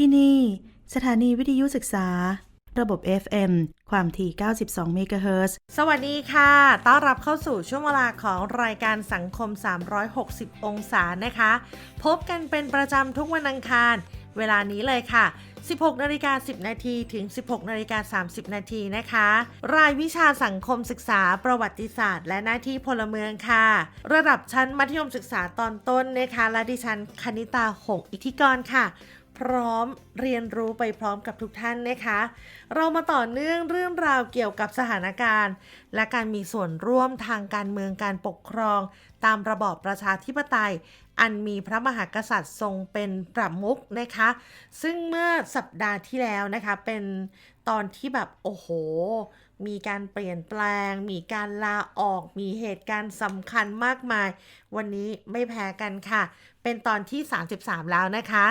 ที่นี่ สถานีวิทยุศึกษา ระบบ FM ความถี่ 92 เมกะเฮิรตซ์สวัสดีค่ะ ต้อนรับเข้าสู่ช่วงเวลาของรายการสังคม 360 องศานะคะ พบกันเป็นประจำทุกวันอังคาร เวลานี้เลยค่ะ 16นาฬิกา10 นาทีถึง 16นาฬิกา30 นาทีนะคะ รายวิชาสังคมศึกษาประวัติศาสตร์ และหน้าที่พลเมืองค่ะ ระดับชั้นมัธยมศึกษาตอนต้นนะคะ และดิฉันคณิตาหงอิทธิกรค่ะ พร้อมเรียนรู้ไปพร้อมกับทุกท่านนะคะ เรามาต่อเนื่องเรื่องราวเกี่ยวกับสถานการณ์ และการมีส่วนร่วมทางการเมืองการปกครอง ตามระบอบประชาธิปไตย อันมีพระมหากษัตริย์ทรงเป็นประมุขนะคะ ซึ่งเมื่อสัปดาห์ที่แล้วนะคะเป็นตอนที่แบบโอ้โห มีการเปลี่ยนแปลง มีการลาออก มีเหตุการณ์สำคัญมากมาย วันนี้ไม่แพ้กันค่ะ เป็นตอนที่ 33 แล้วนะคะ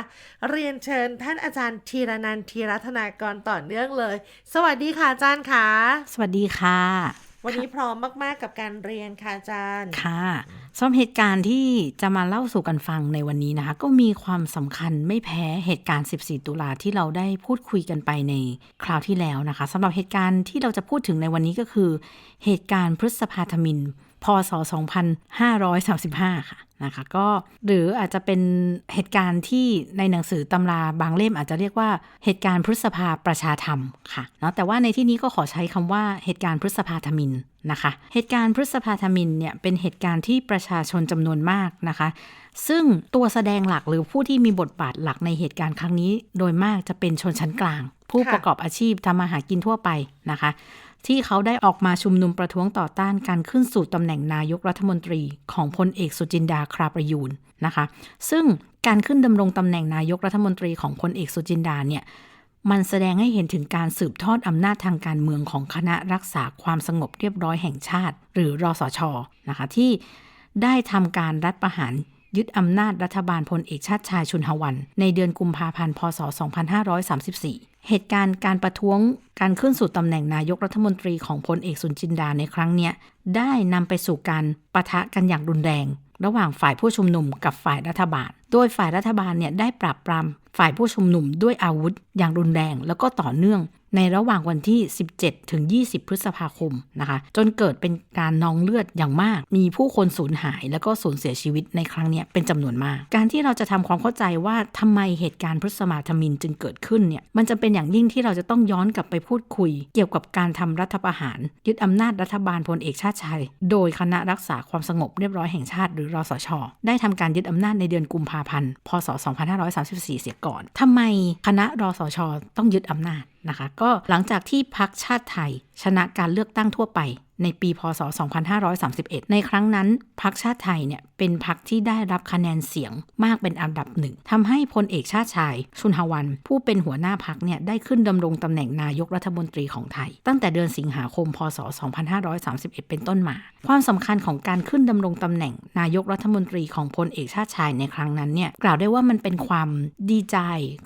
เรียนเชิญท่านอาจารย์ธีรนันท์ธีรัตนากรต่อเนื่องเลย สวัสดีค่ะอาจารย์ค่ะ สวัสดีค่ะ วันนี้พร้อมมากๆกับการเรียนค่ะอาจารย์ ค่ะสำหรับเหตุการณ์ที่จะมาเล่าสู่กันฟังในวันนี้นะคะ ก็มีความสำคัญไม่แพ้เหตุการณ์ 14 ตุลาที่เราได้พูดคุยกันไปในคราวที่แล้วนะคะสำหรับเหตุการณ์ที่เราจะพูดถึงในวันนี้ก็คือ เหตุการณ์พฤษภาธมิน พศ 2535 ค่ะ นะคะก็หรืออาจจะเป็นเหตุการณ์ที่ในหนังสือตำราบางเล่มอาจจะเรียกว่าเหตุการณ์พฤษภาประชาธรรมค่ะเนาะแต่ว่าในที่นี้ก็ขอใช้คำว่าเหตุการณ์พฤษภาธมินนะคะ เหตุการณ์พฤษภาธมินเนี่ยเป็นเหตุการณ์ที่ประชาชนจำนวนมากนะคะ ซึ่งตัวแสดงหลักหรือผู้ที่มีบทบาทหลักในเหตุการณ์ครั้งนี้ โดยมากจะเป็นชนชั้นกลาง ผู้ประกอบอาชีพทำมาหากินทั่วไปนะคะ ที่เขาได้ออกมาชุมนุมประท้วงต่อต้านการขึ้นสู่ตำแหน่งนายกรัฐมนตรีของพลเอกสุจินดาคราประยูนนะคะ ซึ่งการขึ้นดำรงตำแหน่งนายกรัฐมนตรีของพลเอกสุจินดาเนี่ยมันแสดงให้เห็นถึงการสืบทอดอำนาจทางการเมืองของคณะรักษาความสงบเรียบร้อยแห่งชาติ หรือรอสชนะคะที่ได้ทำการรัฐประหารยึดอำนาจรัฐบาลพลเอกชาติชายชุนหวัน ในเดือนกุมภาพันธ์ พศ 2534 เหตุการณ์การประท้วงการขึ้นสู่ตำแหน่งนายกรัฐมนตรีของพลเอกสุนจินดาในครั้งเนี้ยได้นำไปสู่การปะทะกันอย่างรุนแรง ระหว่างฝ่ายผู้ชุมนุมกับฝ่ายรัฐบาล โดยฝ่ายรัฐบาลเนี่ยได้ปราบปรามฝ่ายผู้ชุมนุมด้วยอาวุธอย่างรุนแรง แล้วก็ต่อเนื่องในระหว่างวันที่ 17 ถึง 20 พฤษภาคมนะคะ จนเกิดเป็นการนองเลือดอย่างมาก มีผู้คนสูญหายแล้วก็สูญเสียชีวิตในครั้งนี้เป็นจำนวนมาก การที่เราจะทำความเข้าใจว่าทำไมเหตุการณ์พฤษภาธมินจึงเกิดขึ้นเนี่ย มันจะเป็นอย่างยิ่งที่เราจะต้องย้อนกลับไปพูดคุย เกี่ยวกับการทำรัฐประหาร ยึดอำนาจรัฐบาลพลเอกชาติชายโดยคณะรักษาความสงบเรียบร้อยแห่งชาติหรือรอสช ได้ทำการยึดอำนาจในเดือนกุมภาพันธ์ พศ 2534 เสียก่อนทำไมคณะรอสช ต้องยึดอำนาจ นะคะ ก็หลังจากที่พักชาติไทย ชนะการเลือกตั้งทั่วไป ในปีพศ 2531 ในครั้งนั้นพรรคชาติไทยเนี่ยเป็นพรรคที่ได้รับคะแนนเสียงมากเป็นอันดับหนึ่งทำให้พลเอกชาติชาย ชุนหวัน ผู้เป็นหัวหน้าพรรคเนี่ยได้ขึ้นดำรงตำแหน่งนายกรัฐมนตรีของไทย ตั้งแต่เดือนสิงหาคม พศ 2531 เป็นต้นมา ความสำคัญของการขึ้นดำรงตำแหน่งนายกรัฐมนตรีของพลเอกชาติชายในครั้งนั้นเนี่ยกล่าวได้ว่ามันเป็นความดีใจ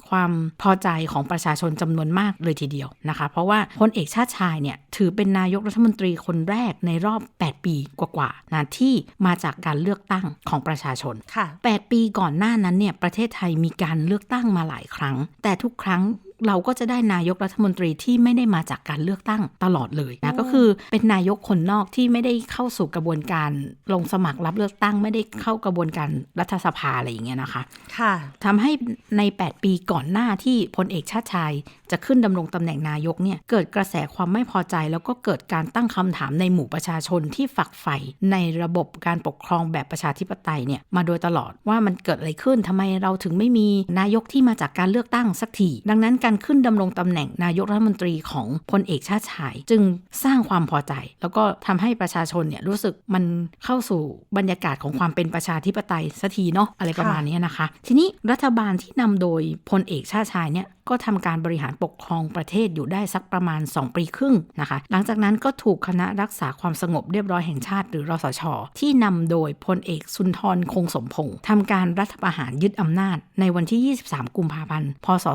ความพอใจของประชาชนจำนวนมากเลยทีเดียวนะคะ เพราะว่าพลเอกชาติชายเนี่ยถือเป็นนายกรัฐมนตรีคนแรกในรอบ 8 ปีกว่าๆนะที่มาจากการเลือกตั้งของประชาชน ค่ะ 8 ปีก่อนหน้านั้นเนี่ยประเทศไทยมีการเลือกตั้งมาหลายครั้ง แต่ทุกครั้ง เราก็จะได้นายกรัฐมนตรีที่ไม่ได้มาจากการเลือกตั้งตลอดเลยนะก็คือเป็นนายกคนนอกที่ไม่ได้เข้าสู่กระบวนการลงสมัครรับเลือกตั้ง ไม่ได้เข้ากระบวนการรัฐสภาอะไรอย่างเงี้ยนะคะ ค่ะทำให้ใน 8 ปีก่อนหน้าที่พลเอกชาติชาย จะขึ้นดำรงตำแหน่งนายกเนี่ยเกิดกระแสความไม่พอใจ แล้วก็เกิดการตั้งคำถามในหมู่ประชาชนที่ฝักใฝ่ในระบบการปกครองแบบประชาธิปไตยเนี่ยมาโดยตลอดว่ามันเกิดอะไรขึ้นทำไมเราถึงไม่มีนายกที่มาจากการเลือกตั้งสักทีดังนั้นการขึ้นดำรงตำแหน่งนายกรัฐมนตรีของพลเอกชาติชาย จึงสร้างความพอใจ แล้วก็ทำให้ประชาชนเนี่ยรู้สึกมันเข้าสู่บรรยากาศของความเป็นประชาธิปไตยสักทีเนาะอะไรประมาณนี้นะคะ ทีนี้รัฐบาลที่นำโดยพลเอกชาติชายเนี่ย ก็ทำการบริหารปกครองประเทศอยู่ได้สักประมาณ 2 ปีครึ่งนะคะ หลังจากนั้นก็ถูกคณะรักษาความสงบเรียบร้อยแห่งชาติหรือรสช ที่นำโดยพลเอกสุนทรคงสมพงศ์ทำการรัฐประหารยึดอำนาจ ในวันที่ 23 กุมภาพันธ์ พศ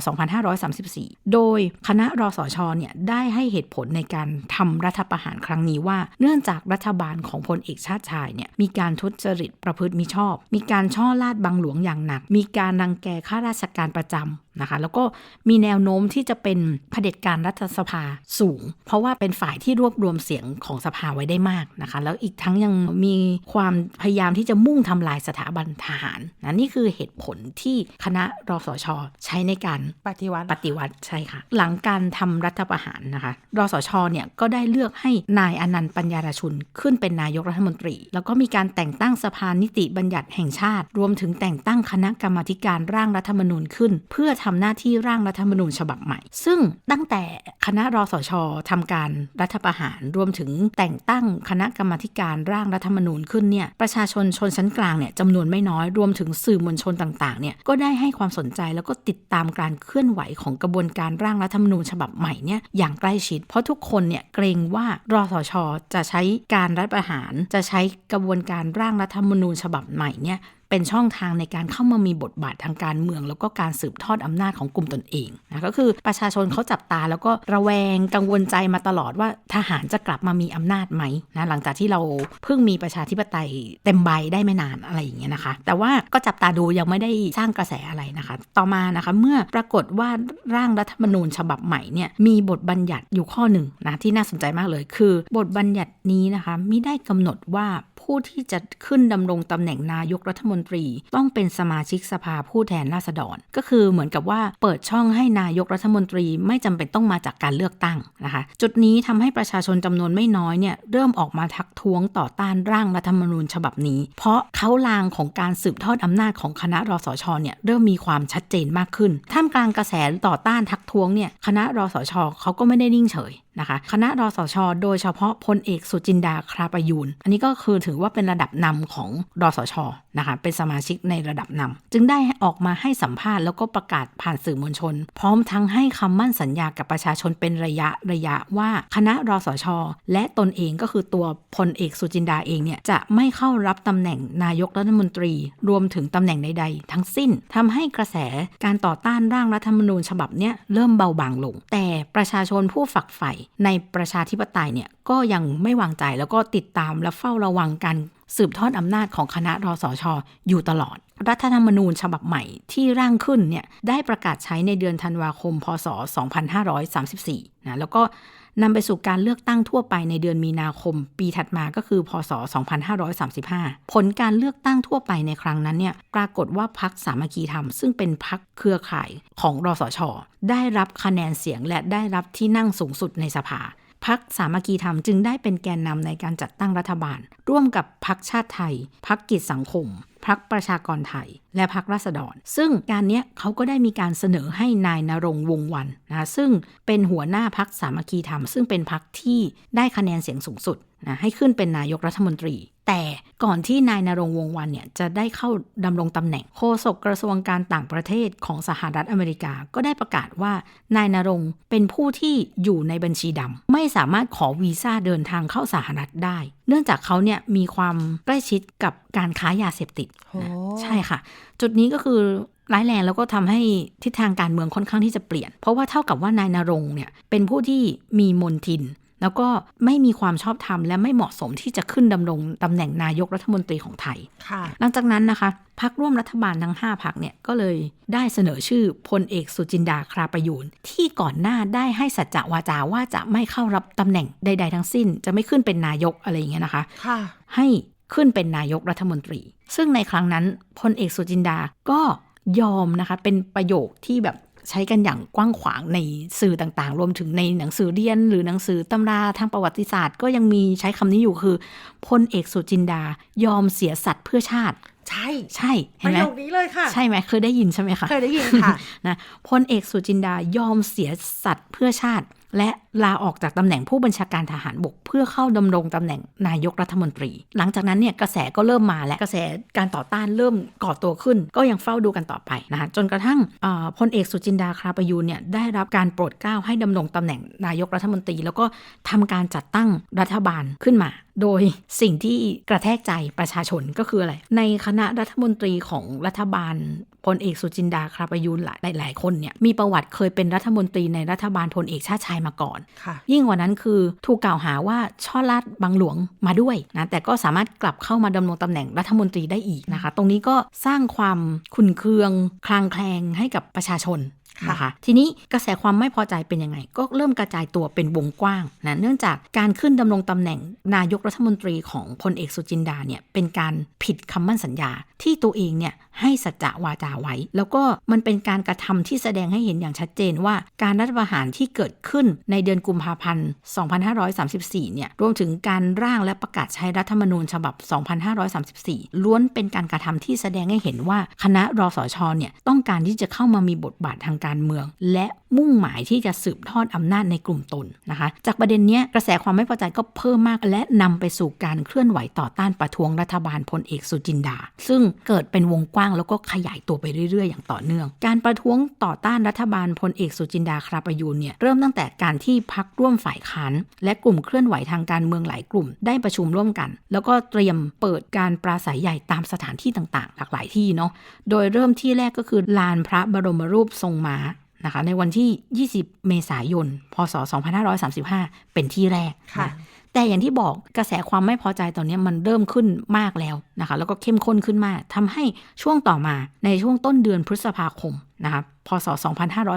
2534 โดยคณะรสชเนี่ยได้ให้เหตุผลในการทำรัฐประหารครั้งนี้ว่า เนื่องจากรัฐบาลของพลเอกชาติชายเนี่ยมีการทุจริตประพฤติมิชอบ มีการช่อลาดบังหลวงอย่างหนัก มีการรังแกข้าราชการประจำ นะคะแล้วก็มีแนวโน้มที่จะเป็นเผด็จการรัฐสภาสูง เพราะว่าเป็นฝ่ายที่รวบรวมเสียงของสภาไว้ได้มากนะคะ แล้วอีกทั้งยังมีความพยายามที่จะมุ่งทำลายสถาบันทหารนะนี่คือเหตุผลที่คณะรสช ใช้ในการปฏิวัติปฏิวัติใช่ค่ะ หลังการทำรัฐประหารนะคะรสชเนี่ยก็ได้เลือกให้นายอนันต์ปัญญารชุนขึ้นเป็นนายกรัฐมนตรี แล้วก็มีการแต่งตั้งสภานิติบัญญัติแห่งชาติ รวมถึงแต่งตั้งคณะกรรมาธิการร่างรัฐธรรมนูญขึ้น เพื่อททำหน้าที่ร่างรัฐธรรมนูญฉบับใหม่ ซึ่งตั้งแต่คณะรสชทำการรัฐประหารรวมถึงแต่งตั้งคณะกรรมการร่างรัฐธรรมนูญขึ้นเนี่ยประชาชนชนชั้นกลางเนี่ยจำนวนไม่น้อยรวมถึงสื่อมวลชนต่างๆเนี่ยก็ได้ให้ความสนใจแล้วก็ติดตามการเคลื่อนไหวของกระบวนการร่างรัฐธรรมนูญฉบับใหม่เนี่ยอย่างใกล้ชิด เพราะทุกคนเนี่ยเกรงว่ารสชจะใช้การรัฐประหาร จะใช้กระบวนการร่างรัฐธรรมนูญฉบับใหม่เนี่ย เป็นช่องทางในการเข้ามามีบทบาททางการเมือง แล้วก็การสืบทอดอำนาจของกลุ่มตนเองนะก็คือประชาชนเขาจับตาแล้วก็ระแวงกังวลใจมาตลอดว่าทหารจะกลับมามีอำนาจไหมนะหลังจากที่เราเพิ่งมีประชาธิปไตยเต็มใบได้ไม่นานอะไรอย่างเงี้ยนะคะ แต่ว่าก็จับตาดูยังไม่ได้สร้างกระแสอะไรนะคะ ต่อมานะคะเมื่อปรากฏว่าร่างรัฐธรรมนูญฉบับใหม่เนี่ยมีบทบัญญัติอยู่ข้อหนึ่งนะที่น่าสนใจมากเลย คือบทบัญญัตินี้นะคะมิได้กำหนดว่า ผู้ที่จะขึ้นดำรงตำแหน่งนายกรัฐมนตรี ต้องเป็นสมาชิกสภาผู้แทนราษฎร ก็คือเหมือนกับว่าเปิดช่องให้นายกรัฐมนตรีไม่จำเป็นต้องมาจากการเลือกตั้งนะคะ จุดนี้ทำให้ประชาชนจำนวนไม่น้อยเนี่ยเริ่มออกมาทักท้วงต่อต้านร่างรัฐธรรมนูญฉบับนี้ เพราะเขาลางของการสืบทอดอำนาจของคณะรสชเนี่ยเริ่มมีความชัดเจนมากขึ้น ท่ามกลางกระแสต่อต้านทักท้วงเนี่ยคณะรสชเขาก็ไม่ได้นิ่งเฉย นะคะคณะรสช โดยเฉพาะพลเอกสุจินดาคราประยูนอันนี้ก็คือถือว่าเป็นระดับนำของรสชนะคะเป็นสมาชิกในระดับนำจึงได้ออกมาให้สัมภาษณ์แล้วก็ประกาศผ่านสื่อมวลชน พร้อมทั้งให้คำมั่นสัญญากับประชาชนเป็นระยะระยะว่าคณะรสช และตนเองก็คือตัวพลเอกสุจินดาเองเนี่ยจะไม่เข้ารับตำแหน่งนายกรัฐมนตรี รวมถึงตำแหน่งใดๆ ทั้งสิ้นทำให้กระแสการต่อต้านร่างรัฐธรรมนูญฉบับเนี้ยเริ่มเบาบางลง แต่ประชาชนผู้ฝักใฝ่ในประชาธิปไตยเนี่ยก็ยังไม่วางใจแล้วก็ติดตามและเฝ้าระวังการสืบทอดอำนาจของคณะรสชอยู่ตลอด รัฐธรรมนูญฉบับใหม่ที่ร่างขึ้นเนี่ยได้ประกาศใช้ในเดือนธันวาคม พศ 2534นะแล้วก็ นำไปสู่การเลือกตั้งทั่วไปในเดือนมีนาคม ปีถัดมาก็คือ พศ 2535 ผลการเลือกตั้งทั่วไปในครั้งนั้นเนี่ยปรากฏว่าพักสามัคคีธรรม ซึ่งเป็นพักเครือข่ายของรอสช ได้รับคะแนนเสียงและได้รับที่นั่งสูงสุดในสภาพักสามัคคีธรรมจึงได้เป็นแกนนำในการจัดตั้งรัฐบาล ร่วมกับพักชาติไทย พักกิจสังคม พักประชากรไทย และพักราษฎร ซึ่งการนี้เขาก็ได้มีการเสนอให้นายนรงวงวันนะซึ่งเป็นหัวหน้าพักสามัคคีธรรม ซึ่งเป็นพักที่ได้คะแนนเสียงสูงสุดนะให้ขึ้นเป็นนายกรัฐมนตรี แต่ก่อนที่นายนรงค์วงศ์วันเนี่ยจะได้เข้าดำรงตำแหน่งโฆษกกระทรวงการต่างประเทศของสหรัฐอเมริกาก็ได้ประกาศว่านายนรงค์เป็นผู้ที่อยู่ในบัญชีดำไม่สามารถขอวีซ่าเดินทางเข้าสหรัฐได้ เนื่องจากเขาเนี่ยมีความใกล้ชิดกับการค้ายาเสพติดโอ้ใช่ค่ะ จุดนี้ก็คือร้ายแรงแล้วก็ทำให้ทิศทางการเมืองค่อนข้างที่จะเปลี่ยน เพราะว่าเท่ากับว่านายนรงค์เนี่ยเป็นผู้ที่มีมนทิน แล้วก็ไม่มีความชอบธรรมและไม่เหมาะสมที่จะขึ้นดำรงตำแหน่งนายกรัฐมนตรีของไทยค่ะหลังจากนั้นนะคะพักร่วมรัฐบาลทั้ง 5พักเนี่ยก็เลยได้เสนอชื่อพลเอกสุจินดาคราประยูนที่ก่อนหน้าได้ให้สัจจวาจาว่าจะไม่เข้ารับตำแหน่งใด ๆ ทั้งสิ้น จะไม่ขึ้นเป็นนายกอะไรอย่างเงี้ยนะคะค่ะให้ขึ้นเป็นนายกรัฐมนตรี ซึ่งในครั้งนั้นพลเอกสุจินดาก็ยอมนะคะ เป็นประโยคที่แบบ ใช้กันอย่างกว้างขวางในสื่อต่างๆ รวมถึงในหนังสือเรียน หรือหนังสือตำราทางประวัติศาสตร์ ก็ยังมีใช้คำนี้อยู่คือพลเอกสุจินดายอมเสียสัตว์เพื่อชาติ ใช่ใช่ปเห็นระไหมโยคนี้เลยค่ะ ใช่ไหมเคยได้ยินใช่ไหมคะเคยได้ยินค่ะนะพลเอกสุจินดายอมเสียสัตว์เพื่อชาติ และลาออกจากตำแหน่งผู้บัญชาการทหารบก เพื่อเข้าดำรงตำแหน่งนายกรัฐมนตรี หลังจากนั้นเนี่ยกระแสก็เริ่มมาและกระแสการต่อต้านเริ่มก่อตัวขึ้น ก็ยังเฝ้าดูกันต่อไปนะคะจนกระทั่งพลเอกสุจินดาคราประยูนเนี่ยได้รับการโปรดเกล้าให้ดำรงตำแหน่งนายกรัฐมนตรี แล้วก็ทำการจัดตั้งรัฐบาลขึ้นมา โดยสิ่งที่กระแทกใจประชาชนก็คืออะไรในคณะรัฐมนตรีของรัฐบาล พลเอกสุจินดาคราประยูนหลายหลายๆคนเนี่ยมีประวัติเคยเป็นรัฐมนตรีในรัฐบาลพลเอกชาติชายมาก่อนค่ะยิ่งกว่านั้นคือถูกกล่าวหาว่าช่อลาดบังหลวงมาด้วยนะแต่ก็สามารถกลับเข้ามาดำรงตำแหน่งรัฐมนตรีได้อีกนะคะ ตรงนี้ก็สร้างความขุนเคืองคลางแคลงให้กับประชาชนค่ะ นะคะทีนี้กระแสความไม่พอใจเป็นยังไง ก็เริ่มกระจายตัวเป็นวงกว้างนะเนื่องจากการขึ้นดำรงตำแหน่งนายกรัฐมนตรีของพลเอกสุจินดาเนี่ยเป็นการผิดคำมั่นสัญญา ที่ตัวเองเนี่ยให้สัจจะวาจาไว้ แล้วก็มันเป็นการกระทำที่แสดงให้เห็นอย่างชัดเจนว่าการรัฐประหารที่เกิดขึ้นในเดือนกุมภาพันธ์ 2534 เนี่ยรวมถึงการร่างและประกาศใช้รัฐธรรมนูญฉบับ 2534 ล้วนเป็นการกระทำที่แสดงให้เห็นว่าคณะรสชเนี่ยต้องการที่จะเข้ามามีบทบาททางการเมือง และมุ่งหมายที่จะสืบทอดอำนาจในกลุ่มตนนะคะ จากประเด็นนี้กระแสความไม่พอใจก็เพิ่มมาก และนำไปสู่การเคลื่อนไหวต่อต้านประท้วงรัฐบาลพลเอกสุจินดา ซึ่งเกิดเป็นวงกว้างแล้วก็ขยายตัวไปเรื่อยๆ อย่างต่อเนื่อง การประท้วงต่อต้านรัฐบาลพลเอกสุจินดาคราประยูนเนี่ยเริ่มตั้งแต่การที่พักร่วมฝ่ายค้านและกลุ่มเคลื่อนไหวทางการเมืองหลายกลุ่ม ได้ประชุมร่วมกัน แล้วก็เตรียมเปิดการปราศัยใหญ่ตามสถานที่ต่างๆ หลากหลายที่เนาะโดยเริ่มที่แรกก็คือลานพระบรมรูปทรงมานะคะในวันที่ 20 เมษายน พศ 2535 เป็นที่แรกค่ะนะแต่อย่างที่บอกกระแสความไม่พอใจตอนนี้มันเริ่มขึ้นมากแล้วนะคะ แล้วก็เข้มข้นขึ้นมากทำให้ช่วงต่อมาในช่วงต้นเดือนพฤษภาคมนะคะ พศ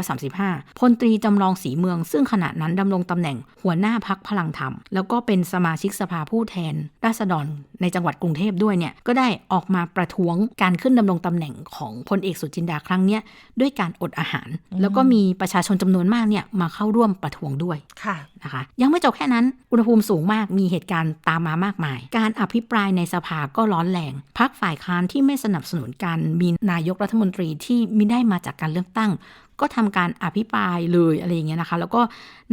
2535 พลตรีจำลองศรีเมือง ซึ่งขณะนั้นดำรงตำแหน่งหัวหน้าพักพลังธรรม แล้วก็เป็นสมาชิกสภาผู้แทน ราษฎรในจังหวัดกรุงเทพด้วยเนี่ย ก็ได้ออกมาประท้วงการขึ้นดำรงตำแหน่งของพลเอกสุจินดาครั้งเนี้ยด้วยการอดอาหาร แล้วก็มีประชาชนจำนวนมากเนี่ยมาเข้าร่วมประท้วงด้วยค่ะนะคะ ยังไม่จบแค่นั้น อุณหภูมิสูงมาก มีเหตุการณ์ตามมามากมาย การอภิปรายในสภาก็ร้อนแรง พักฝ่ายค้านที่ไม่สนับสนุนการมีนายกรัฐมนตรีที่มิได้มาจากการเลือกตั้ง ก็ทำการอภิปรายเลยอะไรอย่างเงี้ยนะคะ แล้วก็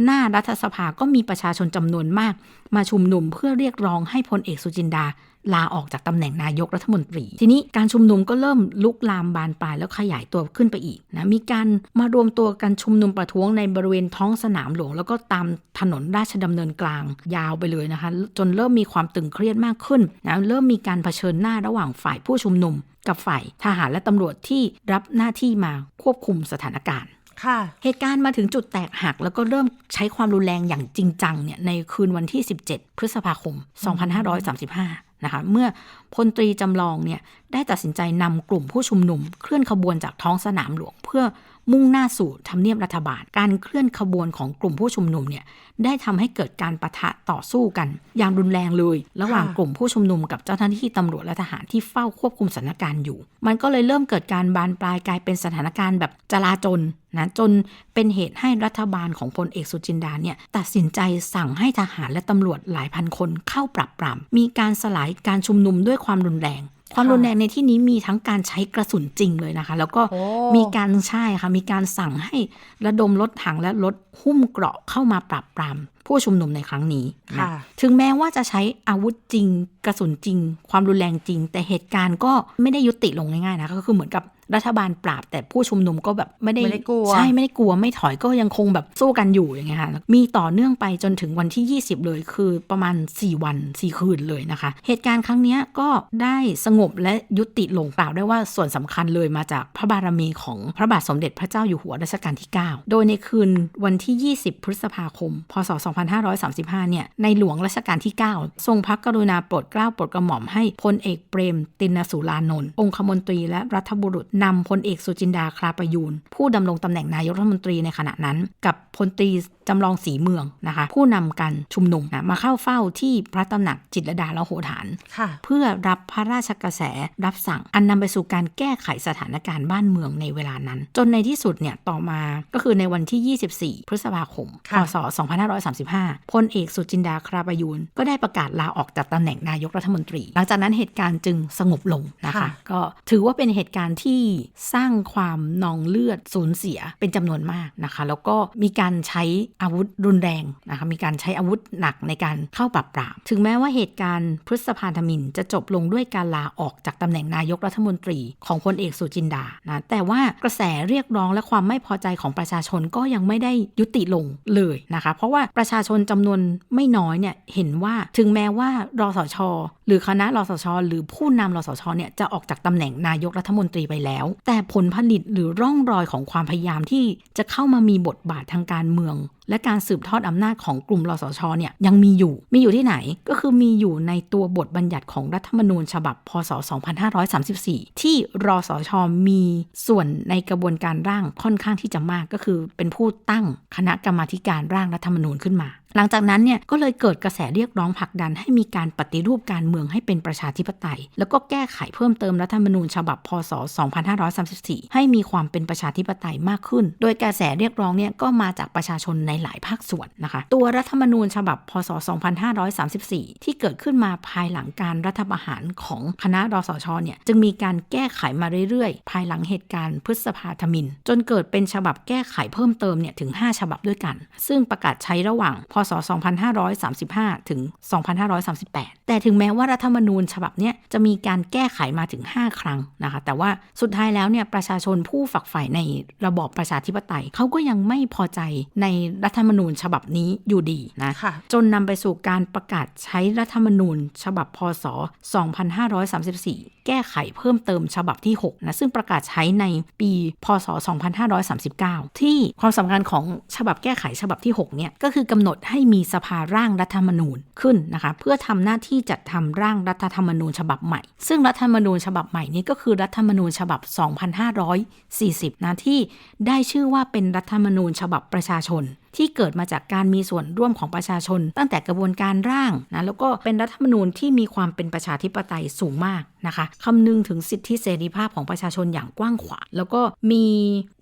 หน้ารัฐสภาก็มีประชาชนจำนวนมาก มาชุมนุมเพื่อเรียกร้องให้พลเอกสุจินดา ลาออกจากตำแหน่งนายกรัฐมนตรี ทีนี้การชุมนุมก็เริ่มลุกลามบานปลายแล้วขยายตัวขึ้นไปอีกนะมีการมารวมตัวกันชุมนุมประท้วงในบริเวณท้องสนามหลวง แล้วก็ตามถนนราชดำเนินกลางยาวไปเลยนะคะ จนเริ่มมีความตึงเครียดมากขึ้นนะเริ่มมีการเผชิญหน้าระหว่างฝ่ายผู้ชุมนุม กับฝ่ายทหารและตำรวจที่รับหน้าที่มาควบคุมสถานการณ์ค่ะเหตุการณ์มาถึงจุดแตกหัก แล้วก็เริ่มใช้ความรุนแรงอย่างจริงจังเนี่ยในคืนวันที่ 17 พฤษภาคม 2535 นะคะเมื่อพลตรีจำลองเนี่ยได้ตัดสินใจนำกลุ่มผู้ชุมนุมเคลื่อนขบวนจากท้องสนามหลวงเพื่อ มุ่งหน้าสู่ทำเนียบรัฐบาล การเคลื่อนขบวนของกลุ่มผู้ชุมนุมเนี่ยได้ทำให้เกิดการปะทะต่อสู้กัน อย่างรุนแรงเลย ระหว่างค่ะกลุ่มผู้ชุมนุมกับเจ้าหน้าที่ตำรวจและทหารที่เฝ้าควบคุมสถานการณ์อยู่ มันก็เลยเริ่มเกิดการบานปลายกลายเป็นสถานการณ์แบบจลาจลนะจนเป็นเหตุให้รัฐบาลของพลเอกสุจินดาเนี่ยตัดสินใจสั่งให้ทหารและตำรวจหลายพันคนเข้าปรับปรามมีการสลายการชุมนุมด้วยความรุนแรง ความรุนแรงในที่นี้มีทั้งการใช้กระสุนจริงเลยนะคะ แล้วก็โอ้มีการใช่ค่ะ มีการสั่งให้ระดมรถถังและรถหุ้มเกราะเข้ามาปราบปรามผู้ชุมนุมในครั้งนี้นะค่ะถึงแม้ว่าจะใช้อาวุธจริง กระสุนจริง ความรุนแรงจริง แต่เหตุการณ์ก็ไม่ได้ยุติลงง่ายๆนะ ก็คือเหมือนกับรัฐบาลปราบแต่ผู้ชุมนุมก็แบบไม่ได้ไม่ได้กลัวใช่ไม่ได้กลัวไม่ถอยก็ยังคงแบบสู้กันอยู่อย่างเงี้ยค่ะมีต่อเนื่องไปจนถึงวันที่ 20 เลยคือประมาณ 4 วัน 4 คืนเลยนะคะ เหตุการณ์ครั้งเนี้ยก็ได้สงบและยุติลงกล่าวได้ว่าส่วนสำคัญเลยมาจากพระบารมีของพระบาทสมเด็จพระเจ้าอยู่หัวรัชกาลที่ 9 โดยในคืนวันที่ 20 พฤษภาคม พศ 2535 เนี่ยในหลวงรัชกาลที่ 9 ทรงพระกรุณาโปรดเกล้าโปรดกระหม่อมให้พลเอกเปรมตินสุรานนท์องคมนตรีและรัฐบุรุษนำพลเอกสุจินดาคราประยูนผู้ดำรงตำแหน่งนายกรัฐมนตรีในขณะนั้น กับพลตรีจำลองศรีเมืองนะคะ ผู้นำการชุมนุมนะมาเข้าเฝ้าที่พระตำหนักจิตรลดาละโหฐานค่ะเพื่อรับพระราชกระแสรับสั่งอันนำไปสู่การแก้ไขสถานการณ์บ้านเมืองในเวลานั้น จนในที่สุดเนี่ยต่อมาก็คือในวันที่ 24 พฤษภาคมพค่ะศ2535พลเอกสุจินดาคราประยูนก็ได้ประกาศลาออกจากตำแหน่งนายกรัฐมนตรี หลังจากนั้นเหตุการณ์จึงสงบลงนะคะค่ะก็ถือว่าเป็นเหตุการณ์ที่สร้างความนองเลือดสูญเสียเป็นจำนวนมากนะคะ แล้วก็มีการใช้อาวุธรุนแรงนะคะมีการใช้อาวุธหนักในการเข้าปราบปราม ถึงแม้ว่าเหตุการณ์พฤษภาธมินจะจบลงด้วยการลาออกจากตำแหน่งนายกรัฐมนตรีของพลเอกสุจินดานะแต่ว่ากระแสเรียกร้องและความไม่พอใจของประชาชนก็ยังไม่ได้ยุติลงเลยนะคะ เพราะว่าประชาชนจำนวนไม่น้อยเนี่ยเห็นว่าถึงแม้ว่ารสช หรือคณะรสช หรือผู้นำรสชเนี่ยจะออกจากตำแหน่งนายกรัฐมนตรีไปแล้วแต่ผลผลิตหรือร่องรอยของความพยายามที่จะเข้ามามีบทบาททางการเมือง และการสืบทอดอำนาจของกลุ่มรสชเนี่ยยังมีอยู่ มีอยู่ที่ไหนก็คือมีอยู่ในตัวบทบัญญัติของรัฐธรรมนูญฉบับพศ 2534 ที่รสชมีส่วนในกระบวนการร่างค่อนข้างที่จะมากก็คือเป็นผู้ตั้งคณะกรรมาการร่างรัฐธรรมนูญขึ้นมาหลังจากนั้นเนี่ยก็เลยเกิดกระแสเรียกร้องผลักดันให้มีการปฏิรูปการเมืองให้เป็นประชาธิปไตย แล้วก็แก้ไขเพิ่มเติมรัฐธรรมนูญฉบับพศ 2534 ให้มีความเป็นประชาธิปไตยมากขึ้น โดยกระแสเรียกร้องเนี่ยก็มาจากประชาชนในหลายภาคส่วนนะคะ ตัวรัฐธรรมนูญฉบับพศ 2534 ที่เกิดขึ้นมาภายหลังการรัฐประหารของคณะรสชเนี่ยจึงมีการแก้ไขมาเรื่อยๆ ภายหลังเหตุการณ์พฤษภาธมิน จนเกิดเป็นฉบับแก้ไขเพิ่มเติมเนี่ยถึง 5 ฉบับด้วยกัน ซึ่งประกาศใช้ระหว่าง พศ 2535 ถึง 2538 แต่ถึงแม้ว่ารัฐธรรมนูญฉบับเนี้ยจะมีการแก้ไขมาถึง 5 ครั้งนะคะ แต่ว่าสุดท้ายแล้วเนี่ยประชาชนผู้ฝักใฝ่ในระบอบประชาธิปไตยเขาก็ยังไม่พอใจในรัฐธรรมนูญฉบับนี้อยู่ดีนะค่ะจนนำไปสู่การประกาศใช้รัฐธรรมนูญ ฉบับพศ 2534 แก้ไขเพิ่มเติมฉบับที่ 6 นะ ซึ่งประกาศใช้ในปีพศ 2539 ที่ความสำคัญของฉบับแก้ไขฉบับที่ 6 เนี่ย ก็คือกำหนดให้มีสภาร่างรัฐธรรมนูญขึ้นนะคะ เพื่อทำหน้าที่จัดทำร่างรัฐธรรมนูญฉบับใหม่ ซึ่งรัฐธรรมนูญฉบับใหม่นี้ก็คือรัฐธรรมนูญฉบับ 2540 นะที่ได้ชื่อว่าเป็นรัฐธรรมนูญฉบับประชาชนที่เกิดมาจากการมีส่วนร่วมของประชาชน ตั้งแต่กระบวนการร่างนะแล้วก็เป็นรัฐธรรมนูญที่มีความเป็นประชาธิปไตยสูงมากนะคะคำนึงถึงสิทธิเสรีภาพของประชาชนอย่างกว้างขวางแล้วก็มี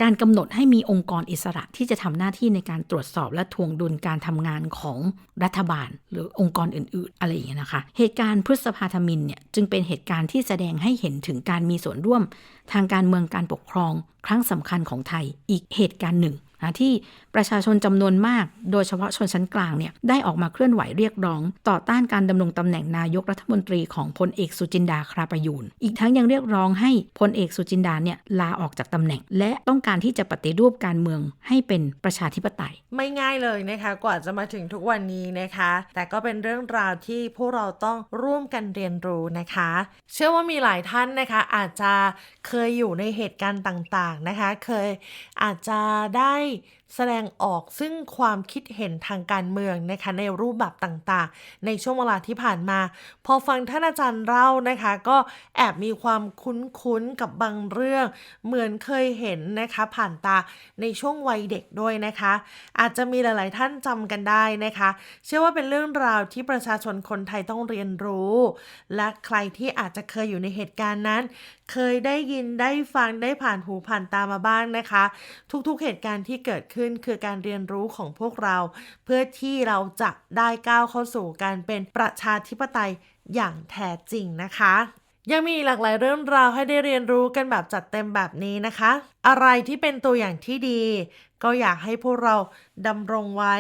การกำหนดให้มีองค์กรอิสระที่จะทำหน้าที่ในการตรวจสอบและทวงดุลการทำงานของรัฐบาล หรือองค์กรอื่น ๆ อะไรอย่างเงี้ยนะคะ เหตุการณ์พฤษภาธมินเนี่ยจึงเป็นเหตุการณ์ที่แสดงให้เห็นถึงการมีส่วนร่วม ทางการเมืองการปกครอง ครั้งสำคัญของไทยอีกเหตุการณ์หนึ่ง ที่ประชาชนจำนวนมาก โดยเฉพาะชนชั้นกลางเนี่ยได้ออกมาเคลื่อนไหวเรียกร้อง ต่อต้านการดำรงตำแหน่งนายกรัฐมนตรีของพลเอกสุจินดาคราประยูนอีกทั้งยังเรียกร้องให้พลเอกสุจินดาเนี่ยลาออกจากตำแหน่ง และต้องการที่จะปฏิรูปการเมืองให้เป็นประชาธิปไตย ไม่ง่ายเลยนะคะ กว่าจะมาถึงทุกวันนี้นะคะ แต่ก็เป็นเรื่องราวที่พวกเราต้องร่วมกันเรียนรู้นะคะ เชื่อว่ามีหลายท่านนะคะ อาจจะเคยอยู่ในเหตุการณ์ต่างๆนะคะ เคยอาจจะได้ way แสดงออกซึ่งความคิดเห็นทางการเมืองนะคะในรูปแบบต่างๆ ในช่วงเวลาที่ผ่านมา พอฟังท่านอาจารย์เล่านะคะ ก็แอบมีความคุ้นๆกับบางเรื่อง เหมือนเคยเห็นนะคะผ่านตาในช่วงวัยเด็กด้วยนะคะ อาจจะมีหลายๆท่านจำกันได้นะคะ เชื่อว่าเป็นเรื่องราวที่ประชาชนคนไทยต้องเรียนรู้ และใครที่อาจจะเคยอยู่ในเหตุการณ์นั้น เคยได้ยินได้ฟังได้ผ่านหูผ่านตามาบ้างนะคะ ทุกๆเหตุการณ์ที่เกิดขึ้นคือการเรียนรู้ของพวกเรา เพื่อที่เราจะได้ก้าวเข้าสู่การเป็นประชาธิปไตยอย่างแท้จริงนะคะยังมีหลากหลายเรื่องราวให้ได้เรียนรู้กันแบบจัดเต็มแบบนี้นะคะ อะไรที่เป็นตัวอย่างที่ดี ก็อยากให้พวกเราดำรงไว้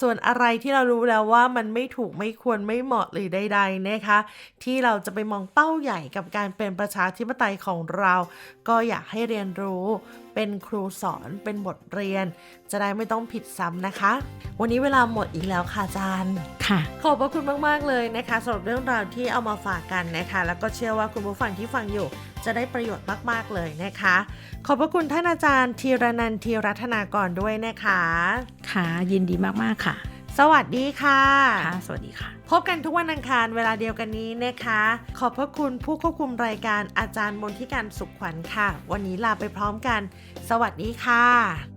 ส่วนอะไรที่เรารู้แล้วว่ามันไม่ถูกไม่ควรไม่เหมาะหรือใดๆนะคะ ที่เราจะไปมองเป้าใหญ่กับการเป็นประชาธิปไตยของเรา ก็อยากให้เรียนรู้ เป็นครูสอนเป็นบทเรียน จะได้ไม่ต้องผิดซ้ำนะคะ วันนี้เวลาหมดอีกแล้วค่ะอาจารย์ค่ะ ขอบพระคุณมากๆเลยนะคะสำหรับเรื่องราวที่เอามาฝากกันนะคะ แล้วก็เชื่อว่าคุณผู้ฟังที่ฟังอยู่ จะได้ประโยชน์มาก ๆ เลยนะคะ ขอบพระคุณท่านอาจารย์ธีรนันท์ธีรัตนากรด้วยนะคะ ค่ะยินดีมาก ๆ ค่ะ สวัสดีค่ะ ค่ะ สวัสดีค่ะ พบกันทุกวันอังคารเวลาเดียวกันนี้นะคะ ขอบพระคุณผู้ควบคุมรายการอาจารย์มนทิการสุขขวัญค่ะ วันนี้ลาไปพร้อมกัน สวัสดีค่ะ